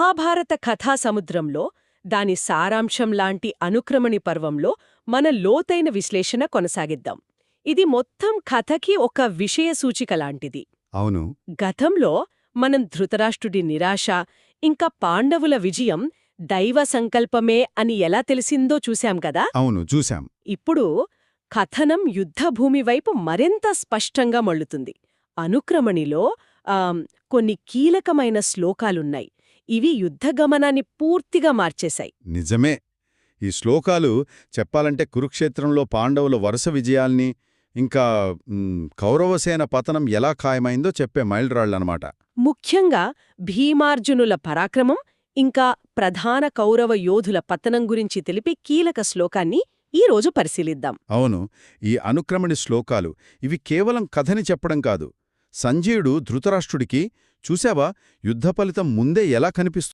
మహాభారత కథా సముద్రంలో దాని సారాంశం లాంటి అనుక్రమణి పర్వంలో మన లోతైన విశ్లేషణ కొనసాగిద్దాం. ఇది మొత్తం కథకి ఒక విషయ సూచిక లాంటిది. అవును. గతంలో మనం ధృతరాష్ట్రుడి నిరాశ ఇంకా పాండవుల విజయం దైవ సంకల్పమే అని ఎలా తెలిసిందో చూశాం కదా? అవును చూశాం. ఇప్పుడు కథనం యుద్ధభూమి వైపు మరింత స్పష్టంగా మళ్ళుతుంది. అనుక్రమణిలో కొన్ని కీలకమైన శ్లోకాలున్నాయి. ఇవి యుద్ధగమనాన్ని పూర్తిగా మార్చేశాయి. నిజమే. ఈ శ్లోకాలు చెప్పాలంటే కురుక్షేత్రంలో పాండవుల వరుస విజయాల్ని ఇంకా కౌరవసేన పతనం ఎలా ఖాయమైందో చెప్పే మైలురాళ్ళనమాట. ముఖ్యంగా భీమార్జునుల పరాక్రమం ఇంకా ప్రధాన కౌరవ యోధుల పతనం గురించి తెలిపి కీలక శ్లోకాన్ని ఈ రోజు పరిశీలిద్దాం. అవును. ఈ అనుక్రమణి శ్లోకాలు ఇవి కేవలం కథని చెప్పడం కాదు సంజయుడు ధృతరాష్ట్రుడికి చూశావా? యుద్ధ ఫలితం ముందే ఎలా కనిపిస్తుంది?